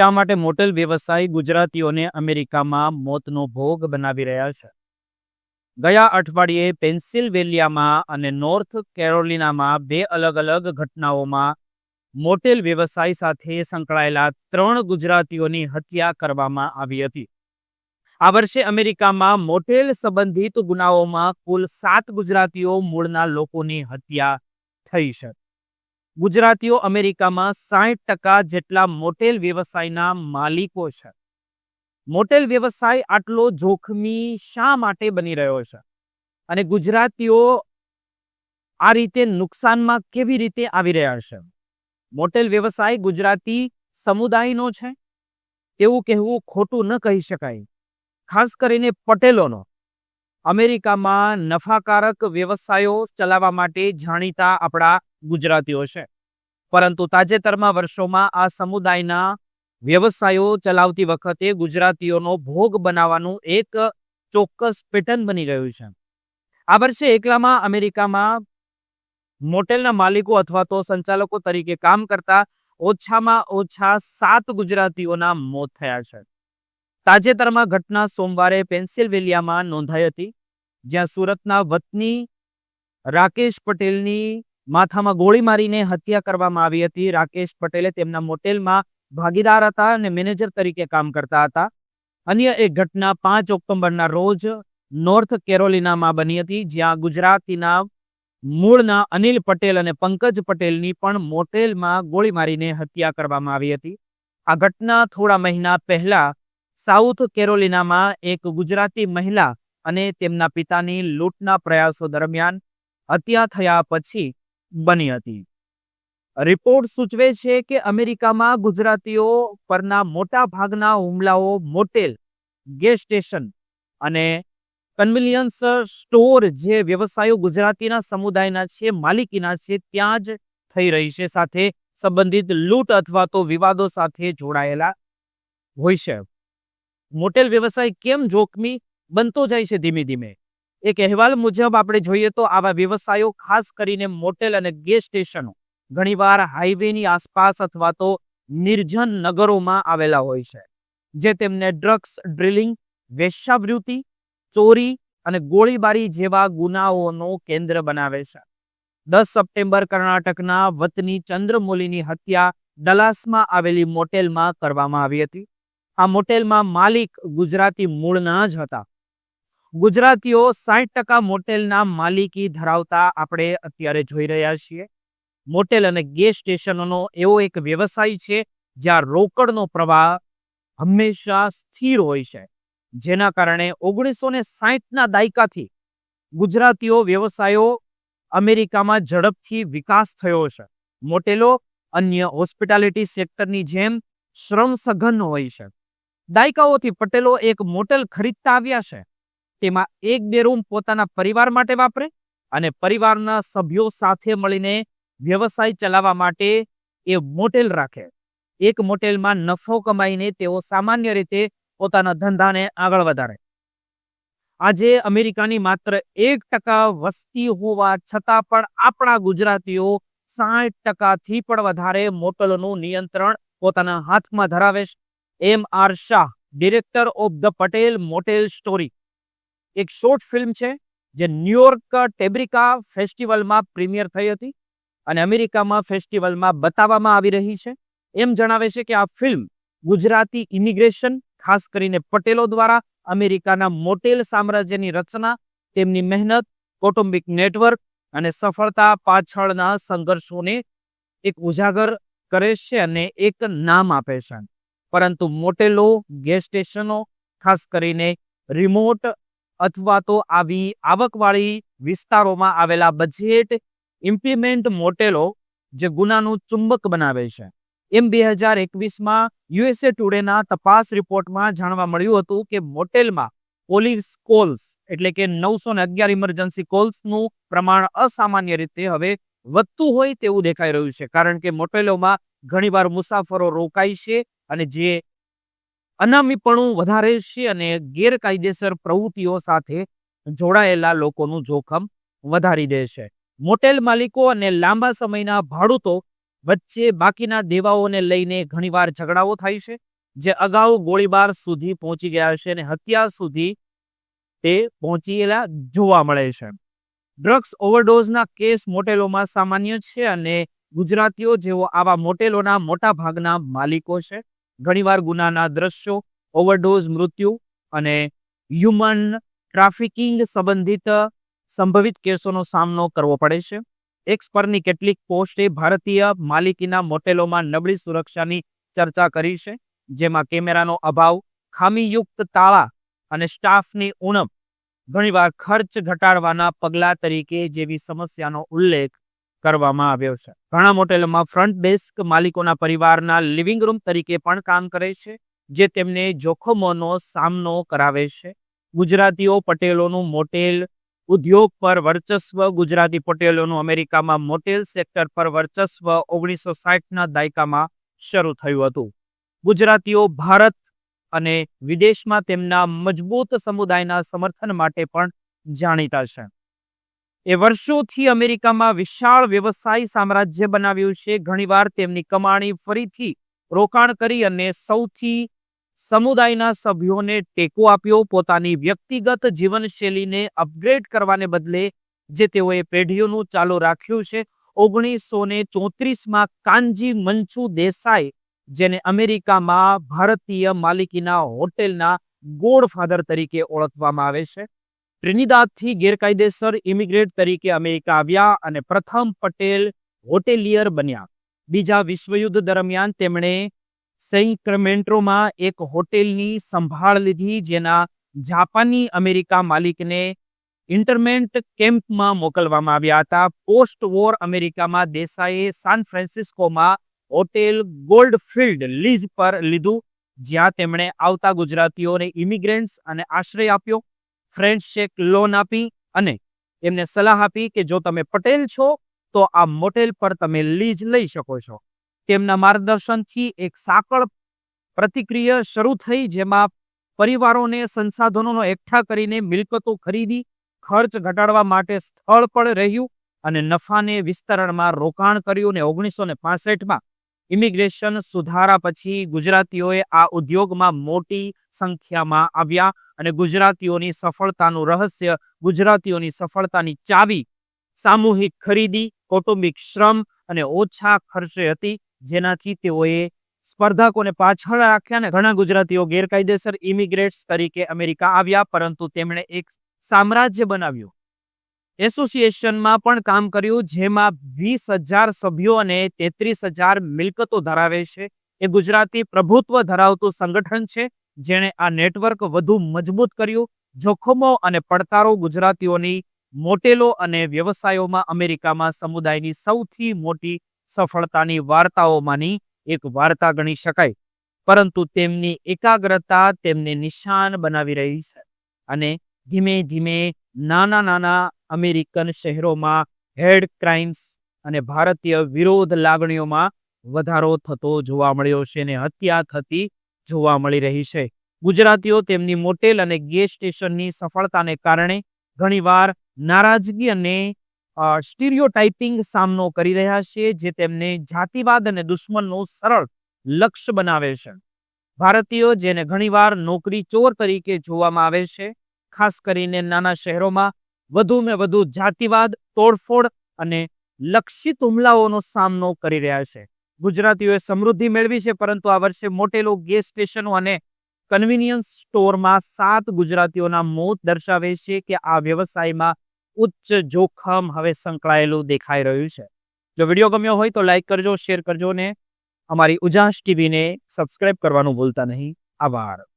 શા માટે મોટેલ વ્યવસાય ગુજરાતીઓને અમેરિકામાં મોતનો ભોગ બનાવી રહ્યા છે? ગયા અઠવાડિયે પેન્સિલવેલિયામાં અને નોર્થ કેરોલિનામાં બે અલગ અલગ ઘટનાઓમાં મોટેલ વ્યવસાય સાથે સંકળાયેલા ત્રણ ગુજરાતીઓની હત્યા કરવામાં આવી હતી. આ વર્ષે અમેરિકામાં મોટેલ સંબંધિત ગુનાઓમાં કુલ સાત ગુજરાતીઓ મૂળના લોકોની હત્યા થઈ છે. ગુજરાતીઓ અમેરિકામાં સાઠ ટકા જેટલા મોટેલ વ્યવસાયના માલિકો છે. મોટેલ વ્યવસાય આટલો જોખમી શા માટે બની રહ્યો છે? અને ગુજરાતીઓ આ રીતે નુકસાનમાં કેવી રીતે આવી રહ્યા છે? મોટેલ વ્યવસાય ગુજરાતી સમુદાયનો છે? તેવું કહેવું ખોટું ન કહી શકાય. ખાસ કરીને પટેલોનો. અમેરિકામાં નફાકારક વ્યવસાયો ચલાવવા માટે જાણીતા આપણા ગુજરાતીઓ છે. પરંતુ તાજેતરમાં વર્ષોમાં આ સમુદાયના વ્યવસાયો ચલાવતી વખતે ગુજરાતીઓનો ભોગ બનાવવાનું એક ચોક્કસ પેટર્ન બની ગયું છે. આ વર્ષે એકલામાં અમેરિકામાં મોટેલના માલિકો અથવા તો સંચાલકો તરીકે કામ કરતા ઓછામાં ઓછા સાત ગુજરાતીઓના મોત થયા છે. તાજેતરમાં ઘટના સોમવારે પેન્સિલ્વેલિયામાં નોંધાઈ હતી, જ્યાં સુરતના વતની રાકેશ પટેલની માથામાં ગોળી મારીને હત્યા કરવામાં આવી હતી. રાકેશ પટેલે તેમના મોટેલમાં ભાગીદાર હતા અને મેનેજર તરીકે કામ કરતા હતા. અન્ય એક ઘટના પાંચ ઓક્ટોબરના રોજ નોર્થ કેરોલિનામાં બની હતી, જ્યાં ગુજરાતીના મૂળના અનિલ પટેલ અને પંકજ પટેલની પણ મોટેલમાં ગોળી મારીને હત્યા કરવામાં આવી હતી. આ ઘટના થોડા મહિના પહેલા સાઉથ કેરોલિનામાં એક ગુજરાતી મહિલા અને તેમના પિતાની લૂંટના પ્રયાસો દરમિયાન હત્યા થયા પછી બની હતી. રિપોર્ટ સૂચવે છે કે અમેરિકામાં ગુજરાતીઓ પરના મોટા ભાગના હુમલાઓ મોટેલ, ગેસ સ્ટેશન અને કન્વિલિયન્સ સ્ટોર જે વ્યવસાયો ગુજરાતીના સમુદાયના છે, માલિકીના છે, ત્યાં જ થઈ રહી છે. સાથે સંબંધિત લૂંટ અથવા તો વિવાદો સાથે જોડાયેલા હોય છે. મોટેલ વ્યવસાય કેમ જોખમી બનતો જાય છે ધીમે ધીમે? એક અહેવાલ મુજબ આપણે જોઈએ તો આવા વ્યવસાયો ખાસ કરીને મોટેલ અને ગેસ સ્ટેશનો ઘણીવાર હાઈવેની આસપાસ અથવા તો નિર્જન નગરોમાં આવેલા હોય છે, જે તેમને ડ્રગ્સ, ડ્રિલિંગ, વેશ્યાવૃત્તિ, ચોરી અને ગોળીબારી જેવા ગુનાઓનો કેન્દ્ર બનાવે છે. દસ સપ્ટેમ્બર કર્ણાટકના વતની ચંદ્રમૌલીની હત્યા ડલાસમાં આવેલી મોટેલમાં કરવામાં આવી હતી. આ મોટેલમાં માલિક ગુજરાતી મૂળના જ હતા. ગુજરાતીઓ સાઠ ટકા મોટેલના માલિકી ધરાવતા આપણે અત્યારે જોઈ રહ્યા છીએ. મોટેલ અને ગેસ સ્ટેશનોનો એવો એક વ્યવસાય છે જ્યાં રોકડનો પ્રવાહ હંમેશા સ્થિર હોય છે. જેના કારણે ઓગણીસો ને સાહીઠના દાયકાથી ગુજરાતીઓ વ્યવસાયો અમેરિકામાં ઝડપથી વિકાસ થયો છે. મોટેલો અન્ય હોસ્પિટાલિટી સેક્ટરની જેમ શ્રમ સઘન હોય છે. દાયકાઓથી પટેલો એક મોટેલ ખરીદતા આવ્યા છે. તેમાં એક બે રૂમ પોતાના પરિવાર માટે વાપરે અને પરિવારના સભ્યો સાથે મળીને વ્યવસાય ચલાવવા માટે એ મોટેલ રાખે. એક મોટેલમાં નફો કમાઈને તેઓ સામાન્ય રીતે પોતાના ધંધાને આગળ વધારે. આજે અમેરિકાની માત્ર એક ટકા વસ્તી હોવા છતાં પણ આપણા ગુજરાતીઓ સાઠ ટકાથી પણ વધારે મોટેલોનું નિયંત્રણ પોતાના હાથમાં ધરાવે છે. M R Shah, director of the Patel motel story. એક શોર્ટ ફિલ્મ છે, જે ન્યુયોર્ક ટેબ્રિકા ફેસ્ટિવલમાં પ્રીમિયર થઈ હતી અને અમેરિકામાં ફેસ્ટિવલમાં બતાવવામાં આવી રહી છે. એમ જણાવે છે કે આ ફિલ્મ ગુજરાતી ઇમિગ્રેશન, ખાસ કરીને પટેલો દ્વારા અમેરિકાના મોટેલ સામ્રાજ્યની રચના, તેમની મહેનત, કૌટુંબિક નેટવર્ક અને સફળતા પાછળના સંઘર્ષોને એક ઉજાગર કરે છે અને એક નામ આપે છે. પરંતુ મોટેલો, ગેસ સ્ટેશનો, ખાસ કરીને રિમોટ અથવા તો આવી આવકવાળી વિસ્તારોમાં આવેલા બજેટ ઇમ્પ્લિમેન્ટ મોટેલો જે ગુનાનું ચુંબક બનાવે છે. એમ બે હજાર એકવીસમાં યુએસએ ટુડેના તપાસ રિપોર્ટમાં જાણવા મળ્યું હતું કે મોટેલમાં પોલીસ કોલ્સ એટલે કે નવસો ને અગિયાર ઇમરજન્સી કોલ્સનું પ્રમાણ અસામાન્ય રીતે હવે વધતું હોય તેવું દેખાઈ રહ્યું છે. કારણ કે મોટેલોમાં ઘણીવાર મુસાફરો રોકાય છે અને જે અનામીપણું વધારે છે અને ગેરકાયદેસર પ્રવૃત્તિઓ સાથે જોડાયેલા લોકોનું જોખમ વધારી દે છે. મોટેલ માલિકો અને લાંબા સમયના ભાડૂતો વચ્ચે બાકીના દેવાઓને લઈને ઘણીવાર ઝઘડાઓ થાય છે, જે અગાઉ ગોળીબાર સુધી પહોંચી ગયા છે અને હત્યા સુધી તે પહોંચેલા જોવા મળે છે. ડ્રગ્સ ઓવરડોઝના કેસ મોટેલોમાં સામાન્ય છે અને ગુજરાતીઓ જેઓ આવા મોટેલોના મોટા ભાગના માલિકો છે. ઘણીવાર ગુનાના દ્રશ્યો, ઓવરડોઝ મૃત્યુ અને હ્યુમન ટ્રાફિકિંગ સંબંધિત સંભવિત કેસોનો સામનો કરવો પડે છે. એક્સ કેટલીક પોસ્ટે ભારતીય માલિકીના મોટેલોમાં નબળી સુરક્ષાની ચર્ચા કરી છે, જેમાં કેમેરાનો અભાવ, ખામીયુક્ત તાળા અને સ્ટાફની ઉણપ, ઘણીવાર ખર્ચ ઘટાડવાના પગલાં તરીકે જેવી સમસ્યાનો ઉલ્લેખ કરવામાં આવ્યો છે. ઘણા મોટેલોમાં ફ્રન્ટ ડેસ્ક માલિકોના પરિવારના લિવિંગ રૂમ તરીકે પણ કામ કરે છે, જે તેમને જોખમોનો સામનો કરાવે છે. ગુજરાતીઓ પટેલોનું મોટેલ ઉદ્યોગ પર વર્ચસ્વ, ગુજરાતી પટેલોનું અમેરિકામાં મોટેલ સેક્ટર પર વર્ચસ્વ ઓગણીસો સાઠના દાયકામાં શરૂ થયું હતું. ગુજરાતીઓ ભારત અને વિદેશમાં તેમના મજબૂત સમુદાયના સમર્થન માટે પણ જાણીતા છે. એ વર્ષોથી અમેરિકામાં વિશાળ વ્યવસાય સામ્રાજ્ય બનાવ્યું છે. ઘણીવાર તેમની કમાણી ફરીથી રોકાણ કરી અને સૌથી સમુદાયના સભ્યોને ટેકો આપ્યો. પોતાની વ્યક્તિગત જીવનશૈલીને અપગ્રેડ કરવાને બદલે જે તેઓએ પેઢીઓનું ચાલુ રાખ્યું છે. ઓગણીસો ને ચોત્રીસમાં કાનજી મંચુ દેસાઈ, જેને અમેરિકામાં ભારતીય માલિકીના હોટેલના ગોડફાધર તરીકે ઓળખવામાં આવે છે ટ્રિનિદાદથી ગેરકાયદેસર ઇમિગ્રેટ તરીકે અમેરિકા આવ્યા અને પ્રથમ પટેલ હોટેલિયર બન્યા. બીજા વિશ્વયુદ્ધ દરમિયાન તેમણે સેન્ક્રમેન્ટ્રોમાં એક હોટેલની સંભાળ લીધી, જેના જાપાની અમેરિકા માલિકને ઇન્ટરમેન્ટ કેમ્પમાં મોકલવામાં આવ્યા હતા. પોસ્ટ વોર અમેરિકામાં દેસાઈએ સાન ફ્રાન્સિસ્કોમાં હોટેલ ગોલ્ડફિલ્ડ લીઝ પર લીધું, જ્યાં તેમણે આવતા ગુજરાતીઓને ઇમિગ્રન્ટ્સ અને આશ્રય આપ્યો. ફ્રેન્ચ ચેક લોન આપી અને એમને સલાહ આપી કે જો તમે પટેલ છો, તો આ મોટેલ પર તમે લીઝ લઈ શકો છો. તેમના માર્ગદર્શનથી એક સાંકળ પ્રતિક્રિયા શરૂ થઈ, જેમાં પરિવારોને સંસાધનોનો એકઠા કરીને મિલકતો ખરીદી, ખર્ચ ઘટાડવા માટે સ્થળ પણ રહ્યું અને નફાને વિસ્તરણમાં રોકાણ કર્યું અને ઓગણીસો ને પાસઠમાં ઇમિગ્રેશન સુધારા પછી ગુજરાતીઓએ આ ઉદ્યોગમાં મોટી સંખ્યામાં આવ્યા અને ગુજરાતીઓની સફળતાનું રહસ્ય, ગુજરાતીઓની સફળતાની ચાવી, સામૂહિક ખરીદી, કૌટુંબિક શ્રમ અને ઓછા ખર્ચે હતી. જેનાથી તેઓએ સ્પર્ધકોને પાછળ રાખ્યા અને ઘણા ગુજરાતીઓ ગેરકાયદેસર ઇમિગ્રેટ્સ તરીકે અમેરિકા આવ્યા, પરંતુ તેમણે એક સામ્રાજ્ય બનાવ્યું. એસોસિએશનમાં પણ કામ કર્યું, જેમાં વીસ હજાર સભ્યો અને તેત્રીસ હજાર મિલકતો ધરાવે છે. એ ગુજરાતી પ્રભુત્વ ધરાવતું સંગઠન છે, જેણે આ નેટવર્ક વધુ મજબૂત કર્યું. જોખમો અને પડકારો ગુજરાતીઓની મોટેલો અને વ્યવસાયોમાં અમેરિકામાં સમુદાયની સૌથી મોટી સફળતાની વાર્તાઓમાંની એક વાર્તા ગણી શકાય. પરંતુ તેમની એકાગ્રતા તેમને નિશાન બનાવી રહી છે અને ધીમે ધીમે નાના નાના અમેરિકન શહેરોમાં હેડ ક્રાઇમ્સ અને ભારતીય વિરોધ લાગણીઓમાં વધારો થતો જોવા મળ્યો છે અને હત્યા થતી જોવા મળી રહી છે. ગુજરાતીઓ તેમની મોટેલ અને ગેસ સ્ટેશનની સફળતાને કારણે ઘણીવાર નારાજગી અને સ્ટીરિયોટાઇપિંગ સામનો કરી રહ્યા છે જે તેમને જાતિવાદ અને દુશ્મનનો સરળ લક્ષ્ય બનાવે છે. ભારતીયો જેને ઘણીવાર નોકરી ચોર તરીકે જોવામાં આવે છે, ખાસ કરીને નાના શહેરોમાં વધુને વધુ જાતિવાદ, તોડફોડ અને લક્ષિત હુમલાઓનો સામનો કરી રહ્યા છે. ગુજરાતીઓએ સમૃદ્ધિ મેળવી છે, પરંતુ આ વર્ષે મોટેલો ગેસ સ્ટેશનો અને કન્વિનિયન્સ સ્ટોરમાં સાત ગુજરાતીઓના મોત દર્શાવે છે કે આ વ્યવસાયમાં ઉચ્ચ જોખમ હવે સંકળાયેલું દેખાઈ રહ્યું છે. જો વીડિયો ગમ્યો હોય તો લાઈક કરજો, શેર કરજો ને અમારી ઉજાસ ટીવીને સબસ્ક્રાઇબ કરવાનું ભૂલતા નહીં. આભાર.